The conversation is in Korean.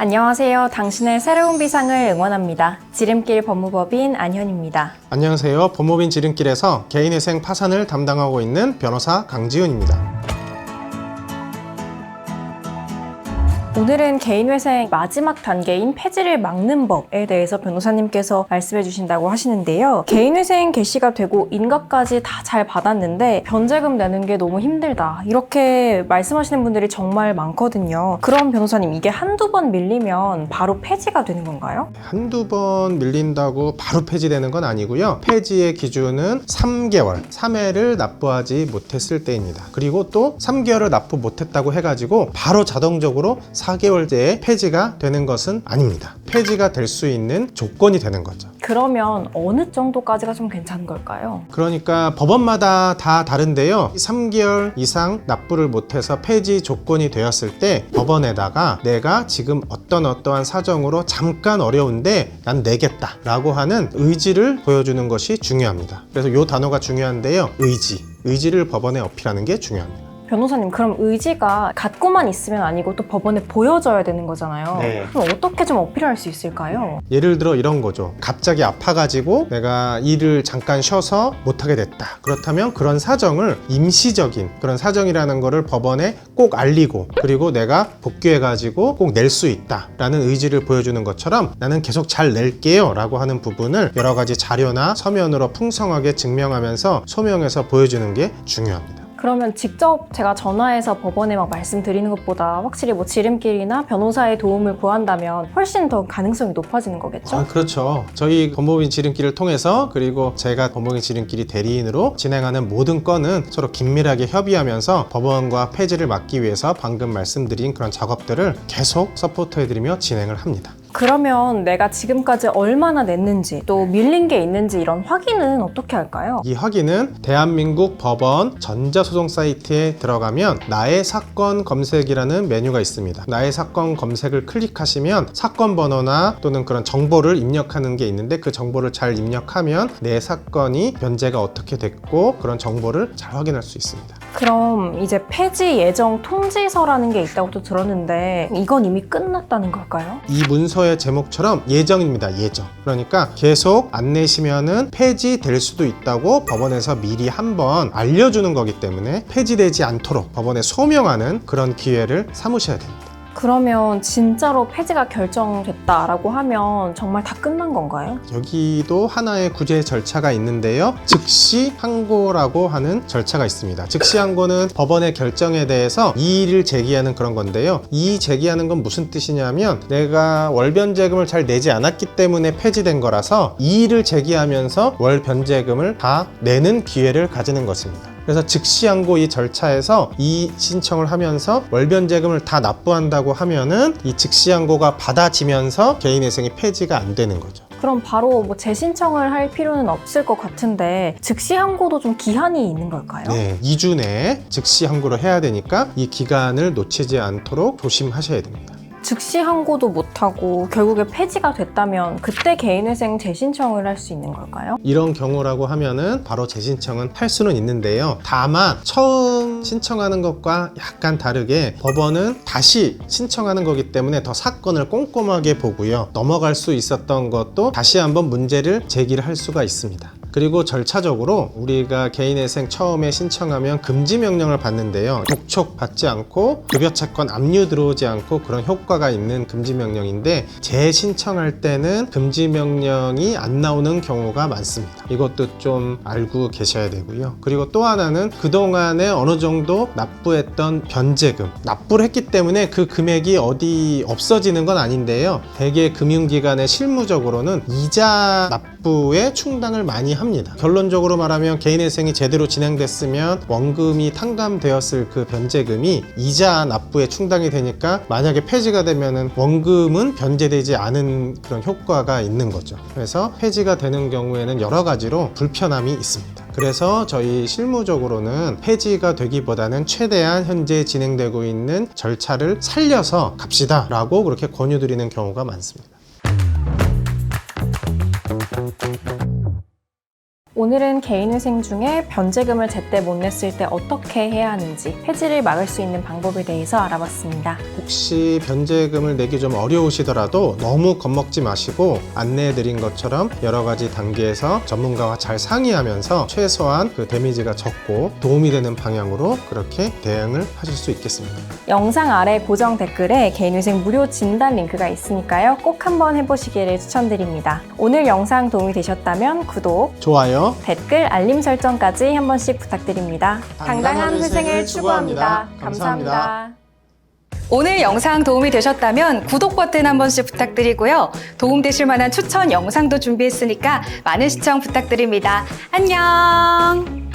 안녕하세요. 당신의 새로운 비상을 응원합니다. 지름길 법무법인 안현입니다. 안녕하세요. 법무빈 지름길에서 개인회생 파산을 담당하고 있는 변호사 강지훈입니다. 오늘은 개인회생 마지막 단계인 폐지를 막는 법에 대해서 변호사님께서 말씀해 주신다고 하시는데요. 개인회생 개시가 되고 인가까지 다 잘 받았는데 변제금 내는 게 너무 힘들다. 이렇게 말씀하시는 분들이 정말 많거든요. 그럼 변호사님 이게 한두 번 밀리면 바로 폐지가 되는 건가요? 한두 번 밀린다고 바로 폐지되는 건 아니고요. 폐지의 기준은 3개월, 3회를 납부하지 못했을 때입니다. 그리고 또 3개월을 납부 못했다고 해가지고 바로 자동적으로 4개월제에 폐지가 되는 것은 아닙니다. 폐지가 될 수 있는 조건이 되는 거죠. 그러면 어느 정도까지가 좀 괜찮은 걸까요? 그러니까 법원마다 다 다른데요. 3개월 이상 납부를 못해서 폐지 조건이 되었을 때 법원에다가 내가 지금 어떤 어떠한 사정으로 잠깐 어려운데 난 내겠다 라고 하는 의지를 보여주는 것이 중요합니다. 그래서 이 단어가 중요한데요. 의지. 의지를 법원에 어필하는 게 중요합니다. 변호사님 그럼 의지가 갖고만 있으면 아니고 또 법원에 보여져야 되는 거잖아요. 네. 그럼 어떻게 좀 어필할 수 있을까요? 예를 들어 이런 거죠. 갑자기 아파가지고 내가 일을 잠깐 쉬어서 못하게 됐다. 그렇다면 그런 사정을 임시적인 그런 사정이라는 거를 법원에 꼭 알리고 그리고 내가 복귀해가지고 꼭 낼 수 있다라는 의지를 보여주는 것처럼 나는 계속 잘 낼게요 라고 하는 부분을 여러 가지 자료나 서면으로 풍성하게 증명하면서 소명해서 보여주는 게 중요합니다. 그러면 직접 제가 전화해서 법원에 막 말씀드리는 것보다 확실히 뭐 지름길이나 변호사의 도움을 구한다면 훨씬 더 가능성이 높아지는 거겠죠? 아, 그렇죠. 저희 법무빈 지름길을 통해서 그리고 제가 법무빈 지름길이 대리인으로 진행하는 모든 건은 서로 긴밀하게 협의하면서 법원과 폐지를 막기 위해서 방금 말씀드린 그런 작업들을 계속 서포트해드리며 진행을 합니다. 그러면 내가 지금까지 얼마나 냈는지 또 밀린 게 있는지 이런 확인은 어떻게 할까요? 이 확인은 대한민국 법원 전자소송 사이트에 들어가면 나의 사건 검색이라는 메뉴가 있습니다. 나의 사건 검색을 클릭하시면 사건 번호나 또는 그런 정보를 입력하는 게 있는데 그 정보를 잘 입력하면 내 사건이 변제가 어떻게 됐고 그런 정보를 잘 확인할 수 있습니다. 그럼 이제 폐지 예정 통지서라는 게 있다고 또 들었는데 이건 이미 끝났다는 걸까요? 이 문서의 제목처럼 예정입니다. 예정. 그러니까 계속 안 내시면은 폐지될 수도 있다고 법원에서 미리 한번 알려주는 거기 때문에 폐지되지 않도록 법원에 소명하는 그런 기회를 삼으셔야 됩니다. 그러면 진짜로 폐지가 결정됐다라고 하면 정말 다 끝난 건가요? 여기도 하나의 구제 절차가 있는데요. 즉시 항고라고 하는 절차가 있습니다. 즉시 항고는 법원의 결정에 대해서 이의를 제기하는 그런 건데요. 이의 제기하는 건 무슨 뜻이냐면 내가 월 변제금을 잘 내지 않았기 때문에 폐지된 거라서 이의를 제기하면서 월 변제금을 다 내는 기회를 가지는 것입니다. 그래서 즉시 항고 이 절차에서 이 신청을 하면서 월변제금을 다 납부한다고 하면은 이 즉시 항고가 받아지면서 개인회생이 폐지가 안 되는 거죠. 그럼 바로 뭐 재신청을 할 필요는 없을 것 같은데 즉시 항고도 좀 기한이 있는 걸까요? 네, 2주 내에 즉시 항고를 해야 되니까 이 기간을 놓치지 않도록 조심하셔야 됩니다. 즉시 항고도 못하고 결국에 폐지가 됐다면 그때 개인회생 재신청을 할 수 있는 걸까요? 이런 경우라고 하면은 바로 재신청은 할 수는 있는데요. 다만 처음 신청하는 것과 약간 다르게 법원은 다시 신청하는 거기 때문에 더 사건을 꼼꼼하게 보고요. 넘어갈 수 있었던 것도 다시 한번 문제를 제기를 할 수가 있습니다. 그리고 절차적으로 우리가 개인회생 처음에 신청하면 금지 명령을 받는데요. 독촉 받지 않고 급여 채권 압류 들어오지 않고 그런 효과가 있는 금지 명령인데 재신청할 때는 금지 명령이 안 나오는 경우가 많습니다. 이것도 좀 알고 계셔야 되고요. 그리고 또 하나는 그동안에 어느 정도 납부했던 변제금 납부를 했기 때문에 그 금액이 어디 없어지는 건 아닌데요. 대개 금융기관의 실무적으로는 이자 납부 에 충당을 많이 합니다. 결론적으로 말하면 개인회생이 제대로 진행됐으면 원금이 탕감되었을 그 변제금이 이자 납부에 충당이 되니까 만약에 폐지가 되면은 원금은 변제되지 않은 그런 효과가 있는 거죠. 그래서 폐지가 되는 경우에는 여러 가지로 불편함이 있습니다. 그래서 저희 실무적으로는 폐지가 되기보다는 최대한 현재 진행되고 있는 절차를 살려서 갑시다 라고 그렇게 권유드리는 경우가 많습니다. Thank you. 오늘은 개인회생 중에 변제금을 제때 못 냈을 때 어떻게 해야 하는지 폐지를 막을 수 있는 방법에 대해서 알아봤습니다. 혹시 변제금을 내기 좀 어려우시더라도 너무 겁먹지 마시고 안내해드린 것처럼 여러 가지 단계에서 전문가와 잘 상의하면서 최소한 그 데미지가 적고 도움이 되는 방향으로 그렇게 대응을 하실 수 있겠습니다. 영상 아래 고정 댓글에 개인회생 무료 진단 링크가 있으니까요. 꼭 한번 해보시기를 추천드립니다. 오늘 영상 도움이 되셨다면 구독, 좋아요. 댓글, 알림 설정까지 한 번씩 부탁드립니다. 당당한 당당한 회생을 추구합니다. 추구합니다. 감사합니다. 감사합니다. 오늘 영상 도움이 되셨다면 구독 버튼 한 번씩 부탁드리고요. 도움되실 만한 추천 영상도 준비했으니까 많은 시청 부탁드립니다. 안녕!